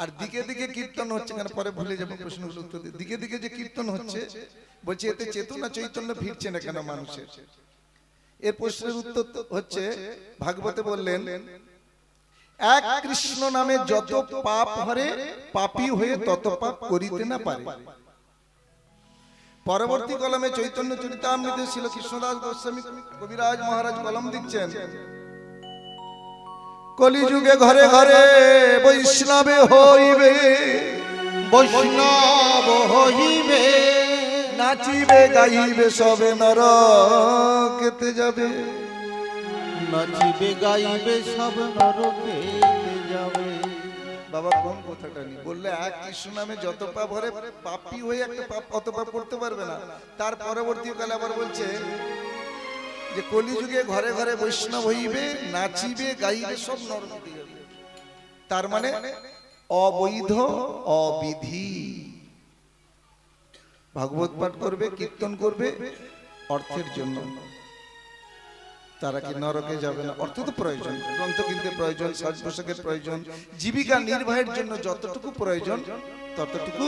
আর দিকে দিকে কীর্তন হচ্ছে কেন পরে ভুলে যাব প্রশ্নগুলো উত্তর দিই। দিকে দিকে যে কীর্তন হচ্ছে বলছে এতে চেতনা চৈতন্য ফিরছে না কেন মানুষের? এর প্রশ্নের উত্তর হচ্ছে ভাগবতে বললেন এক কৃষ্ণ নামে যত পাপ হরে পাপি হয়ে তত পাপ করিতে না পারে। পরবর্তী কলমে চৈতন্য চরিতামৃতে ছিল কৃষ্ণদাস গোস্বামী কবিরাজ মহারাজ কলম দিচ্ছেন। কলিযুগে ঘরে ঘরে বৈষ্ণবে হইবে। বৈষ্ণব হইবে। নাচিবে গাইবে সবে নর কেতে যাবে। নাচিবে গাইবে সব নরকে যাবে। বাবা কোন কথাটা নি বললে এক কৃষ্ণ নামে যত পাপ হরে পাপি হয়ে একটা পাপ অত পাপ করতে পারবে না। তার পরবর্তী কালে আবার বলছে যে কলিযুগে ঘরে ঘরে বৈষ্ণব হইবে, নাচিবে, গাইবে, সব নরকে তার মানে অবৈধ, অবিধি। ভাগবত পাঠ করবে, কীর্তন করবে, অর্থের জন্য। তারা কি নরকে যাবে না? অর্থ তো প্রয়োজন। গ্রন্থ কিনতে প্রয়োজন সাজ পোশাকের প্রয়োজন, জীবিকা নির্বাহের জন্য যতটুকু প্রয়োজন, ততটুকু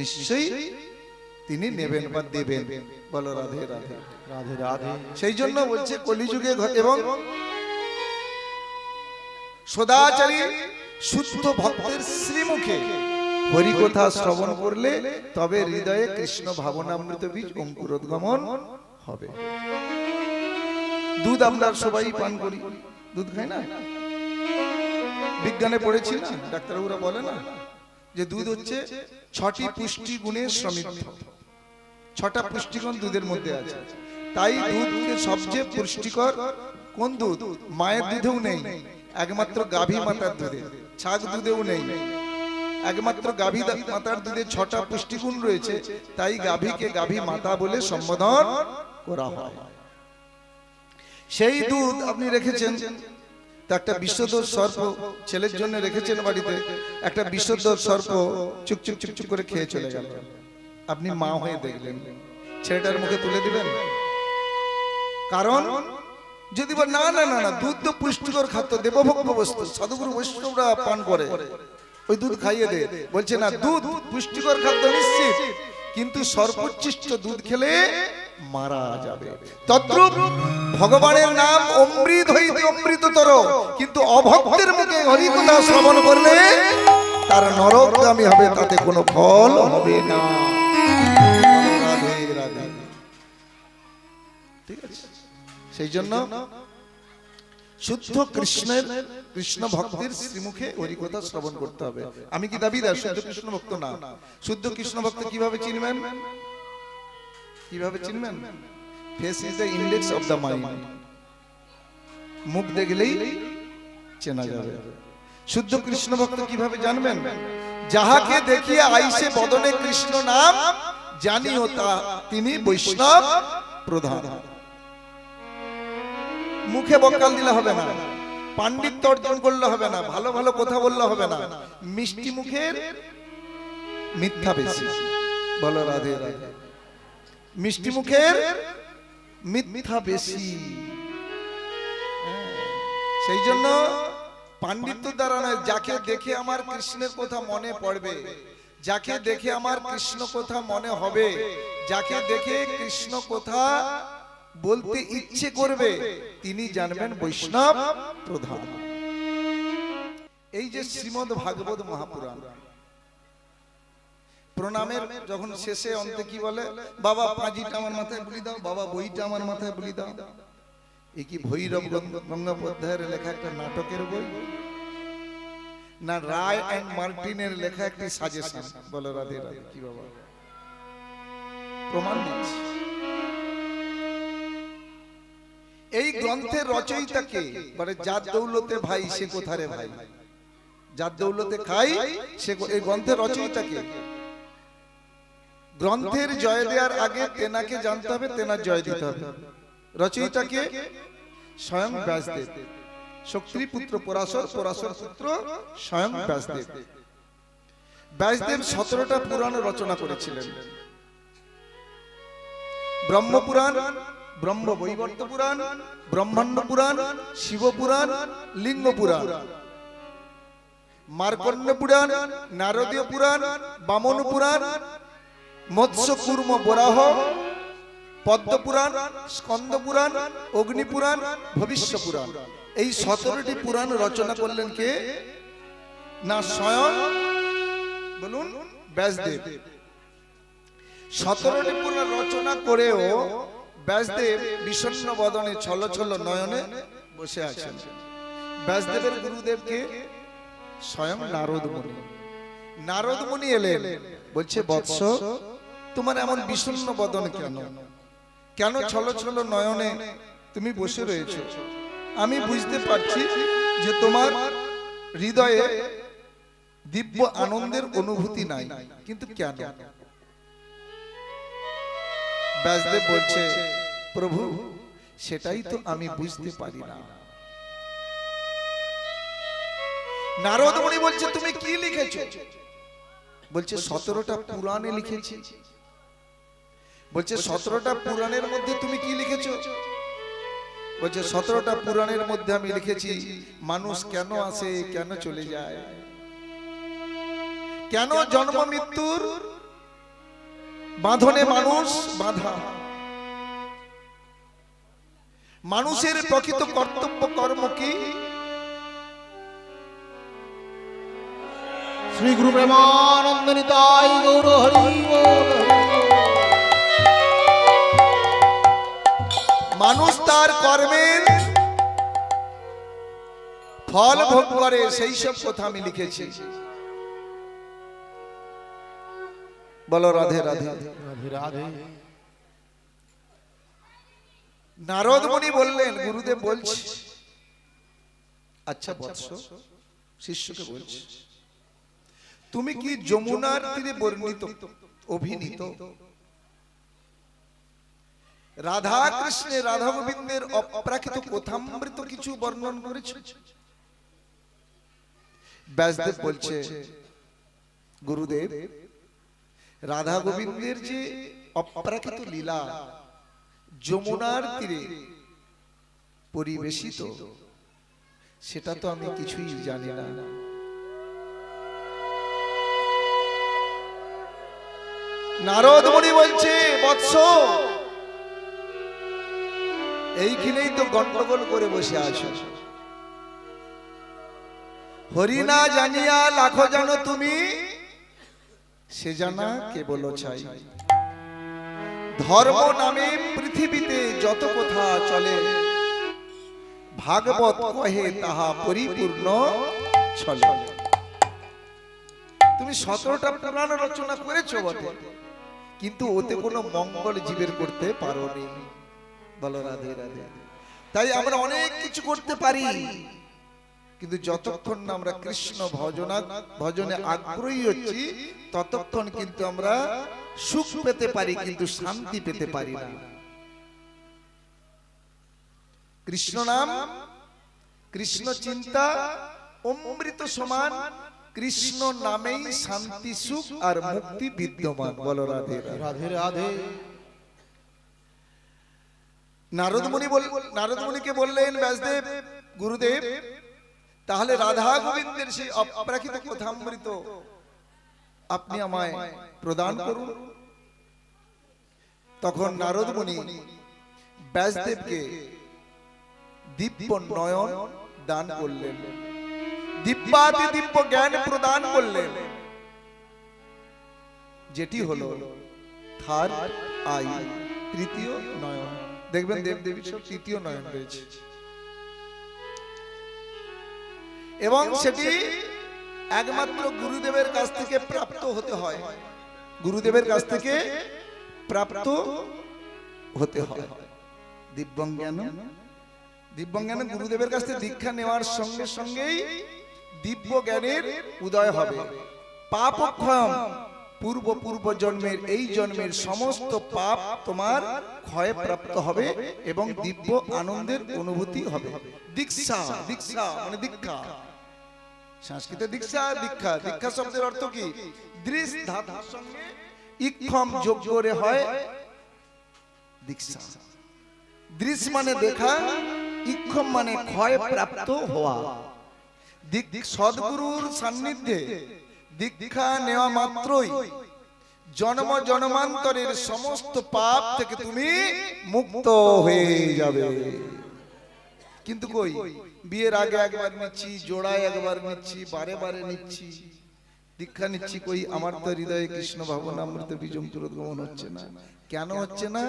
নিশ্চয়ই তিনি নেবেন বা দেবেন। বলো রাধে রাধে। রাধে। রাধে সেই জন্য বলছে কলিযুগে এবং সদাচারী শুদ্ধ ভক্তের শ্রীমুখে হরিকথা শ্রবণ করলে তবে হৃদয়ে কৃষ্ণ ভাবনামৃত বীজ অঙ্কুরোদ্গমন হবে। দুধ আমরা সবাই পান করি। দুধ খাই না? বিজ্ঞানে পড়েছি না? ডাক্তারবাবুরা বলে না? যে দুধ হচ্ছে ছটি পুষ্টি গুণে সমৃদ্ধ। ছটা পুষ্টিগুণ দুধের মধ্যে আছে। তাই দুধকে সবচেয়ে পুষ্টিকর কোন দুধ? মায়ের দুধেও নেই। একমাত্র গাভী মাতার দুধে। ছাগ দুধেও নেই। একমাত্র গাভী মাতার দুধে ছটা পুষ্টিগুণ রয়েছে। তাই গাভীকে গাভী মাতা বলে সম্বোধন করা হয়। সেই দুধ আপনি রেখেছেন তো একটা বিষধর সর্প ছেলের জন্য রেখেছেন বাড়িতে একটা বিষধর সর্প চুপ চুপ চুপ চুপ করে খেয়ে চলে গেল। আপনি মা হয়ে দেখলেন। ছেলেটার মুখে তুলে দিবেন? কারণ যদি বল না না না না দুধ তো পুষ্টিকর খাদ্য দেবভোগ্য বস্তু সাধুগুরু বৈষ্ণবরা পান করে। ওই দুধ খাইয়ে দে। বলছে না দুধ পুষ্টিকর খাদ্য নিশ্চিত। কিন্তু সর্বোচ্ছিষ্ট দুধ খেলে মারা যাবে। তদ্রূপ ভগবানের নাম অমৃত হইতে অমৃততর। কিন্তু অভক্তের মুখে হরিকথা শ্রবণ করলে তার নরকগামী হবে, তাতে কোনো ফল হবে না। ঠিক আছে? সেই জন্য শুদ্ধ কৃষ্ণের, কৃষ্ণ ভক্তের শ্রীমুখে হরিকথা শ্রবণ করতে হবে। আমি কি দাবিদার? শুদ্ধ কৃষ্ণ ভক্ত না। শুদ্ধ কৃষ্ণ ভক্ত কীভাবে চিনবেন? কীভাবে চিনবেন? Face is the index of the mind মুখ দেখলেই চেনা যাবে। শুদ্ধ কৃষ্ণ ভক্ত কীভাবে জানবেন? যাহাকে দেখিয়ে আইসে বদনে কৃষ্ণ নাম জানিও তা তিনি বৈষ্ণব প্রধান। মুখে বকাল দিলে হবে না। পাণ্ডিত্য অর্জন করলে হবে না। ভালো ভালো কথা বললে হবে না। মিষ্টি মুখের মিথ্যা বেশি। বলো রাধে রাধে। মিষ্টি মুখের মিথ্যা বেশি। হ্যাঁ, সেই জন্য পাণ্ডিত্য দ্বারা নয় যাকে দেখে আমার কৃষ্ণের কথা মনে পড়বে যাকে দেখে আমার কৃষ্ণ কথা মনে হবে যাকে দেখে কৃষ্ণ কথা বলতে ইচ্ছে করবে তিনি জানবেন বৈষ্ণব প্রধান। এই যে শ্রীমদ ভাগবত মহাপুরাণ প্রণামের যখন শেষে অন্তে কি বলে? বাবা পাঁজিটা আমার মাথায় বলি দাও, বাবা, বইটা আমার মাথায় বলি দাও। এ কি ভৈরব গঙ্গোপাধ্যায়ের লেখা একটা নাটকের বই? না, রায় অ্যান্ড মার্টিনের লেখা একটি সাজেশন? বলো রাধে রাধে, কি বাবা? প্রমাণ দিচ্ছি। এই গ্রন্থের রচয়িতাকে মানে যার দৌলতে ভাই, সে কোথারে ভাই? যার দৌলতে খাই, সে এই গ্রন্থের রচয়িতাকে গ্রন্থের জয় দেওয়ার আগে তেনাকে জানতে হবে তেনার জয় দিতে হবে। রচয়িতাকে স্বয়ং ব্যাসদেব শক্তির পুত্র পরাশর পরাশর পুত্র স্বয়ং ব্যাসদেব ব্যাসদেব সতেরোটা পুরাণ রচনা করেছিলেন। ব্রহ্মপুরাণ ব্রহ্ম বৈবর্ত পুরাণ ব্রহ্মাণ্ড পুরাণ শিব পুরাণ লিঙ্গ পুরাণ মার্কণ্ড পুরাণ নারদীয় পুরাণ বামন পুরাণ মৎস্য কুর্ম বরাহ পদ্ম পুরাণ স্কন্দ পুরাণ অগ্নি পুরাণ ভবিষ্য পুরাণ এই সতেরোটি পুরাণ রচনা করলেন কে? না, স্বয়ং, বলুন, ব্যাসদেব। সতেরোটি পুরাণ রচনা করেও ব্যাসদেব বিষণ্ণ বদনে ছল ছল নয়নে বসে আছেন। ব্যাসদেবের গুরুদেবকে স্বয়ং নারদ মুনি। নারদ মুনি এলেন, বলছে, বৎস তোমার এমন বিষণ্ণ বদন কেন? কেন ছল ছল নয়নে তুমি বসে রয়েছো? আমি বুঝতে পারছি যে তোমার হৃদয়ে দিব্য আনন্দের অনুভূতি নাই, কিন্তু কেন? ব্যাসদেব বলছে, প্রভু, সেটাই তো আমি বুঝতে পারি না। নারদ বলছে, তুমি কি লিখেছো? বলছে, সতেরোটা পুরাণে লিখেছি। বলছে সতেরোটা পুরাণের মধ্যে তুমি কি লিখেছো? বলছে সতেরোটা পুরাণের মধ্যে আমি লিখেছি মানুষ কেন আসে কেন চলে যায়? কেন জন্ম মৃত্যুর বাঁধনে মানুষ বাধা? মানুষের প্রকৃত কর্তব্য কর্ম কি? শ্রী গুরু প্রেমানন্দ নিতাই গৌর হরি মানুষ তার কর্মের ফল ভোগ করে, সেই সব কথা আমি লিখেছি। বলো রাধে রাধে। রাধে নারদ মুনি বললেন, গুরুদেব বলছি। আচ্ছা বৎস, শিষ্যকে বলছি। তুমি কি যমুনার তীরে বর্ণিত, অভিনীত? রাধা কৃষ্ণের রাধা গোবিন্দের অপ্রাকৃত কথামৃত কিছু বর্ণন করেছ? ব্যাসদেব বলছে, গুরুদেব রাধা গোবিন্দের যে অপ্রাকৃত লীলা যমুনার তীরে পরিবেশিত, সেটা তো আমি কিছুই জানি না। নারদ মুনি বলছে, বৎস এইখানেই তো গন্ডগোল করে বসে আছো। হরিনা জানিয়া লাখো জানো তুমি, সে জানা কেবল চাই ধর্ম নামে পৃথিবীতে যত কথা চলে, ভাগবত কহে তাহা পরিপূর্ণ চলে। তুমি সতেরোটা পুরাণ রচনা করেছ বটে, কিন্তু ওতে কোনো মঙ্গল জীবের করতে পারোনি। বলো রাধে রাধে। তাই আমরা অনেক কিছু করতে পারি। কিন্তু যতক্ষণ না আমরা কৃষ্ণ ভজনা ভজনে আগ্রহী হচ্ছি ততক্ষণ কিন্তু আমরা সুখ পেতে পারি কিন্তু শান্তি পেতে পারি না। কৃষ্ণ নাম কৃষ্ণ চিন্তা অমৃত সমান কৃষ্ণ নামেই শান্তি সুখ আর মুক্তি বিদ্যমান। বলো রাধে। রাধে। রাধে। বল বললেন, ব্যাসদেব, গুরুদেব, তাহলে রাধা গোবিন্দের সেই অপ্রাকৃত কথামৃত আপনি আমায় প্রদান করুন। তখন নারদ মুনি ব্যাসদেবকে দিব্য নয়ন দান করলেন। দিব্যাতি দিব্য জ্ঞান প্রদান করলেন। যেটি হলো থার্ড আই, তৃতীয় নয়ন। দেখবেন দেব দেবীর সব তৃতীয় নয়ন রয়েছে। এবং সেটি একমাত্র গুরুদেবের কাছ থেকে প্রাপ্ত হতে হয়। গুরুদেবের কাছ থেকে প্রাপ্ত হতে হয়। দিব্যজ্ঞান দিব্যজ্ঞান গুরুদেবের কাছ থেকে দীক্ষা নেওয়ার সঙ্গে সঙ্গেই দিব্য জ্ঞানের উদয় হবে। পাপ ক্ষম পূর্ব পূর্ব জন্মের এই জন্মের সমস্ত পাপ তোমার ক্ষয় প্রাপ্ত হবে এবং দিব্য আনন্দের অনুভূতি হবে। দীক্ষা দীক্ষা মানে দীক্ষা। সংস্কৃত দীক্ষা দীক্ষা। দীক্ষা শব্দের অর্থ কি? দৃশ সঙ্গে ইক্ষম যোগ করে হয় দীক্ষা। দৃশ মানে দেখা, ইক্ষম মানে ক্ষয় প্রাপ্ত হওয়া। দিক সদ্গুরুর সান্নিধ্যে দীক্ষা নেওয়া মাত্রই জন্ম জন্মান্তরের সমস্ত পাপ থেকে তুমি মুক্ত হয়ে যাবে। কিন্তু কই? বিয়ের আগে একবার নিচ্ছি, জোড়ায় একবার নিচ্ছি, বারে বারে নিচ্ছি। দীক্ষা নিচ্ছি কই? আমার তো হৃদয়ে কৃষ্ণ ভাবনা অমৃত বীজম তুরোদ্গমন হচ্ছে না। কেন হচ্ছে না?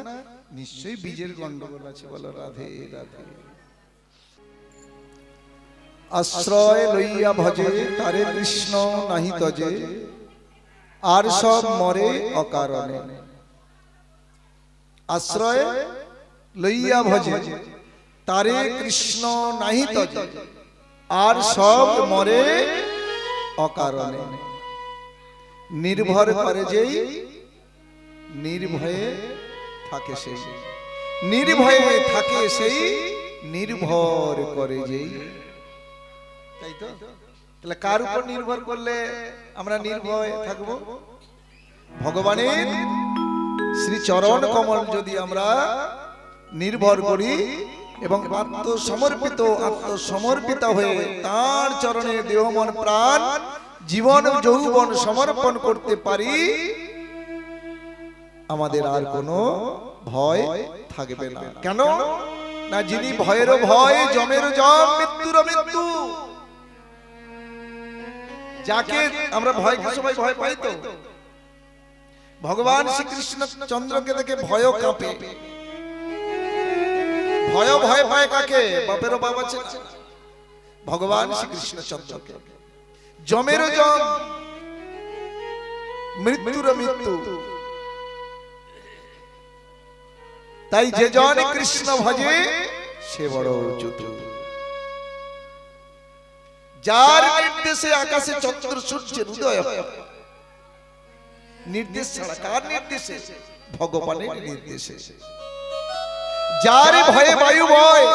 নিশ্চয়ই বীজের গন্ডগোল আছে বলো, রাধে রাধে। আশ্রয় লইয়া ভজে, তারে কৃষ্ণ নাহি তজে, আর সব মরে অকারণে। আশ্রয় লইয়া ভজে, তারে কৃষ্ণ নাহি তজে, আর সব মরে অকারণে। নির্ভর করে যেই, নির্ভয়ে থাকে সেই। নির্ভয়ে থাকে সেই, নির্ভর করে যেই। তাই তো? তাহলে কার উপর নির্ভর করলে আমরা নির্ভয় থাকব? ভগবানের শ্রী চরণ কমল যদি আমরা নির্ভর করি এবং আত্মসমর্পিত আত্মসমর্পিত হয়ে তার চরণে দেহ মন প্রাণ জীবন যৌবন সমর্পণ করতে পারি আমাদের আর কোনো ভয় থাকবে না। কেন? না যিনি ভয়েরও ভয় জমেরও জম মৃত্যুর মৃত্যু। যাকে আমরা ভয় সবাই ভয় পাই তো? ভগবান শ্রীকৃষ্ণ চন্দ্রকে দেখে ভয় কাঁপে। ভয় ভয় পায় কাকে? বাপেরও বাবা আছে ভগবান শ্রীকৃষ্ণ চন্দ্রকে। জমেরও জম, মৃত্যুর মৃত্যু। তাই যে জন কৃষ্ণ ভজে, সে বড় চতুর। যার নির্দেশে আকাশে চন্দ্র সূর্যের উদয় হয় নির্দেশ ছাড়া কার নির্দেশে? ভগবানের নির্দেশে। যার ভয়ে বায়ু ভয়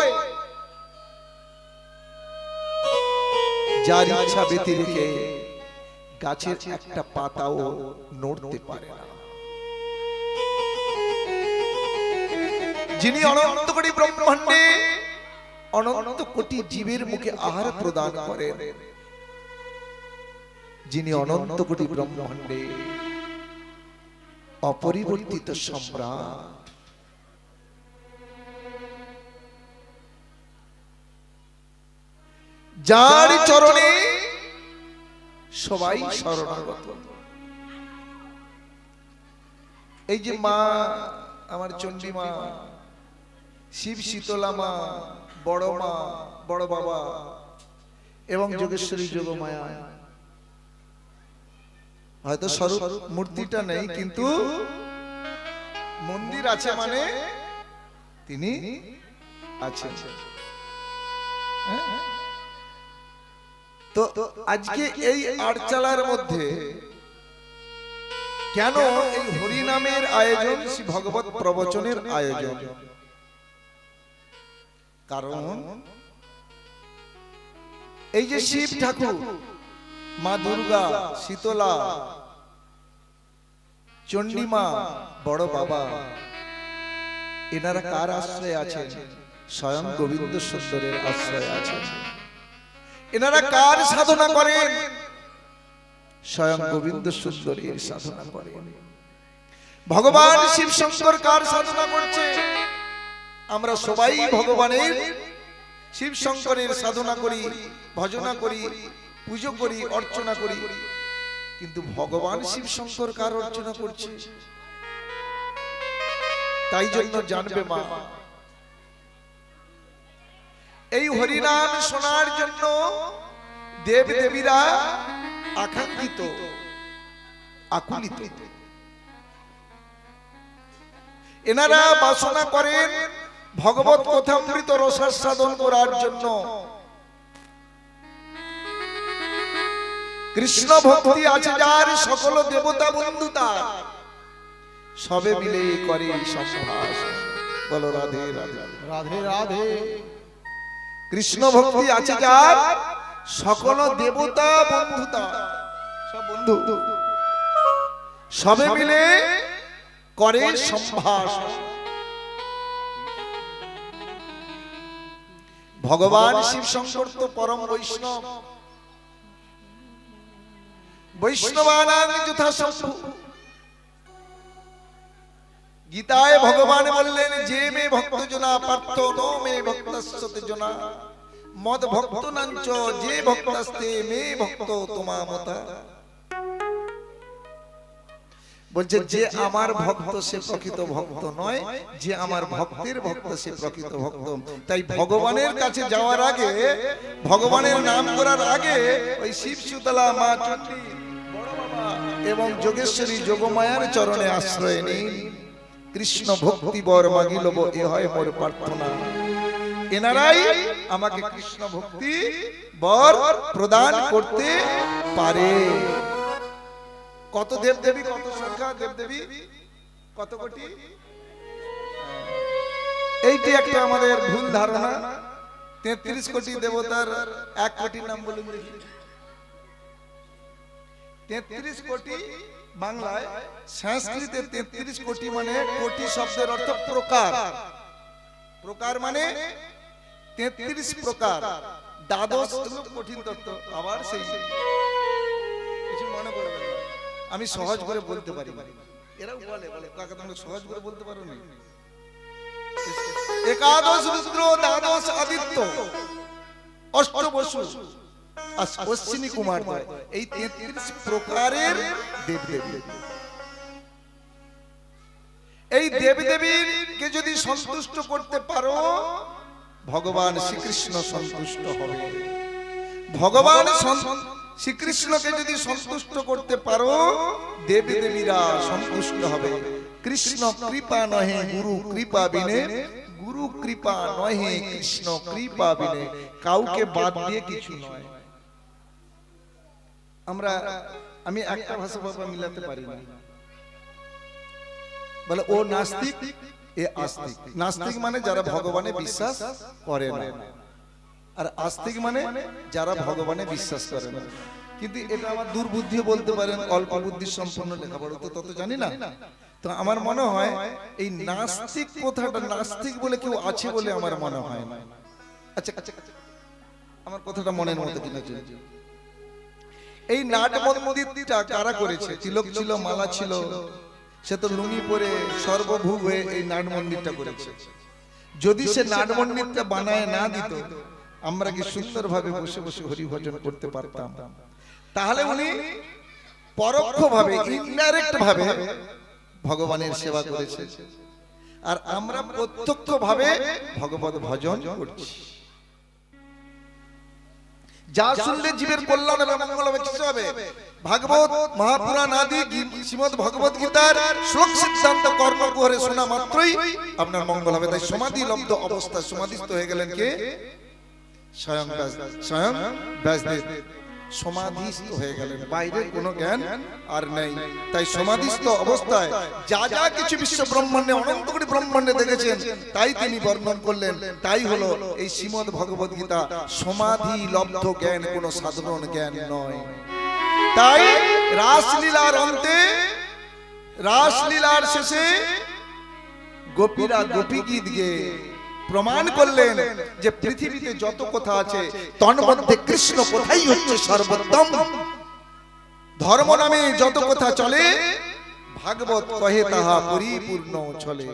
যার ইচ্ছা ব্যতিরেকে গাছের একটা পাতাও নড়তে পারে না। যিনি অনন্ত কোটি ব্রহ্মাণ্ডে অনন্ত কোটি জীবের মুখে আহার প্রদান করেন। যিনি অনন্ত কোটি ব্রহ্মাণ্ডে অপরিবর্তিত সম্রাট। যার চরণে সবাই শরণাগত। এই যে মা আমার চণ্ডী মা শিব শীতলা মা বড় মা বড় বাবা। এবং যোগেশ্বরী যোগমায়া। হয়তো স্বরূপ মূর্তিটা নেই কিন্তু মন্দির আছে মানে তিনি আছেন। হ্যাঁ? তো আজকে এই আটচালার মধ্যে কেন এই হরিনামের আয়োজন শ্রী ভগবত প্রবচনের আয়োজন? কারণ এই যে শিব ঠাকুর মা দুর্গা শীতলা চণ্ডীমা বড় বাবা এনারা কার আশ্রয় আছেন? স্বয়ং গোবিন্দ সুন্দরের আশ্রয় আছেন। এনারা কার সাধনা করেন? স্বয়ং গোবিন্দ সুন্দরের সাধনা করেন। ভগবান শিব শঙ্কর কার সাধনা করছে? আমরা সবাই ভগবানের শিব শঙ্করের সাধনা করি, ভজনা করি, পুজো করি, অর্চনা করি। কিন্তু ভগবান শিব শঙ্কর কার অর্চনা করছে? তাই জন্য জানবে মা। এই হরিনাম শোনার জন্য দেব দেবীরা আকাঙ্ক্ষিত, আকুলিত। এনারা বাসনা করেন ভগবত কথামৃত রসাস্বাদন করার জন্য। কৃষ্ণ ভক্তি আছে যার সকল দেবতা বন্ধু তার। সবে মিলে করে বলো রাধে রাধে। রাধে রাধে। কৃষ্ণ ভক্তি আছে যার সকল দেবতা বন্ধুতা সব বন্ধু। সবে মিলে করে সম্ভাস ভগবান শিব শঙ্কর তো পরম বৈষ্ণব। বৈষ্ণবানাং গীতায় ভগবান বললেন যে মে ভক্ত জনা পার্থ নো মে ভক্তস্যতে মদ ভক্ত নাঞ্চ যে ভক্তাস্তে মে ভক্ত তোমা মতা। বলছে যে আমার ভক্ত সে প্রকৃত ভক্ত নয় যে আমার ভক্তের ভক্ত সে প্রকৃত ভক্ত তাই ভগবানের কাছে যাওয়ার আগে ভগবানের নাম করার আগে ওই শিব সুতলা মা চণ্ডী এবং যোগেশ্বরী যোগমায়ার চরণে আশ্রয় নিন। কৃষ্ণ ভক্তি বর মাগিলব এ হয় মোর প্রার্থনা। এনারাই আমাকে কৃষ্ণ ভক্তি বর প্রদান করতে পারে। কত দেব দেবী কত সংখ্যা দেব দেবী কত কোটি? এইটি একটা আমাদের ভুল ধারণা। তেত্রিশ কোটি দেবতার এক কোটি নাম বলুন দেখি। তেত্রিশ কোটি বাংলায় সংস্কৃতে তেত্রিশ কোটি মানে কোটি শব্দের অর্থ প্রকার। প্রকার। মানে তেত্রিশ প্রকার। দ্বাদশ কঠিন তত্ত্ব। আবার সেই কিছু মনে করবে না। আমি সহজ করে বলতে পারি এরাও বলে বলে কাকা তোমরা সহজ করে বলতে পারো না? একাদশ রুদ্র দ্বাদশ আদিত্য অষ্ট বসু অশ্বিনী কুমার এই তেত্রিশ প্রকারের দেব দেবী এই দেব দেবীকে যদি সন্তুষ্ট করতে পারো ভগবান শ্রীকৃষ্ণ সন্তুষ্ট হবে। ভগবান শ্রীকৃষ্ণকে যদি সন্তুষ্ট করতে পারো, দেবী দেবীরা সন্তুষ্ট হবে। কৃষ্ণ কৃপা নহে, গুরু কৃপা বিনে। গুরু কৃপা নহে, কৃষ্ণ কৃপা বিনে। কাউকে বাদ দিয়ে কিছু নয়। আমরা, আমি একটা ভাষা বাবা মিলাতে পারি না। বলে, ও নাস্তিক, এ আস্তিক। নাস্তিক মানে যারা ভগবানে বিশ্বাস করে না। আর আস্তিক মানে যারা ভগবানে বিশ্বাস করে না। কিন্তু এটা আমার দুর্বুদ্ধি বলতে পারেন, অল্প বুদ্ধি সম্পন্ন লেখাপড়া, তো তত জানি না। তো আমার মনে হয় এই নাস্তিক কথাটা নাস্তিক বলে কেউ আছে বলে আমার মনে হয় না। আচ্ছা আচ্ছা আচ্ছা। আমার কথাটা মনের মতো কিনা এই নাট মন্দিরটা কারা করেছে? তিলক ছিল, মালা ছিল, সে তো লুঙ্গি পরে সর্বভূ হয়ে এই নাট মন্দিরটা করেছে। যদি সে নাট মন্দিরটা বানায় না দিত আমরা কি সুন্দরভাবে বসে বসে হরি ভজন করতে পারতাম? তাহলে উনি পরোক্ষভাবে ইনডাইরেক্ট ভাবে ভগবানের সেবা করেছে। আর আমরা প্রত্যক্ষ ভাবে ভগবত ভজন করছি। যা শুনলে জীবের কল্যাণ এবং মঙ্গল হবে কিছু হবে ভাগবত মহাপুরাণ আদি শ্রীমদ ভগবত গীতার শ্লোক সিদ্ধান্ত কর্ম করে শোনা মাত্রই আপনার মঙ্গল হবে। তাই সমাধি লব্ধ অবস্থা সমাধিস্থ হয়ে গেলেন কে? স্বয়ং স্বয়ং ব্যাসদেব। সমাধিস্থ হয়ে গেলেন। বাইরের কোনো জ্ঞান আর নেই। তাই সমাধিস্থ অবস্থায় যা যা কিছু বিশ্ব ব্রহ্মাণ্ডে অনন্ত কোটি ব্রহ্মাণ্ডে দেখেছেন তাই তিনি বর্ণন করলেন। তাই হলো এই শ্রীমদ ভগবত গীতা। সমাধি লব্ধ জ্ঞান কোনো সাধারণ জ্ঞান নয়। তাই রাসলীলার অন্তে রাসলীলার শেষে গোপীরা গোপী গীত গেয়ে প্রমাণ করলেন যে পৃথিবীতে যত কথা আছে তন্মধ্যে কৃষ্ণ কোথায় হচ্ছে সর্বোত্তম? ধর্ম নামে যত কথা চলে ভাগবত কহে তাহা পরিপূর্ণ চলে।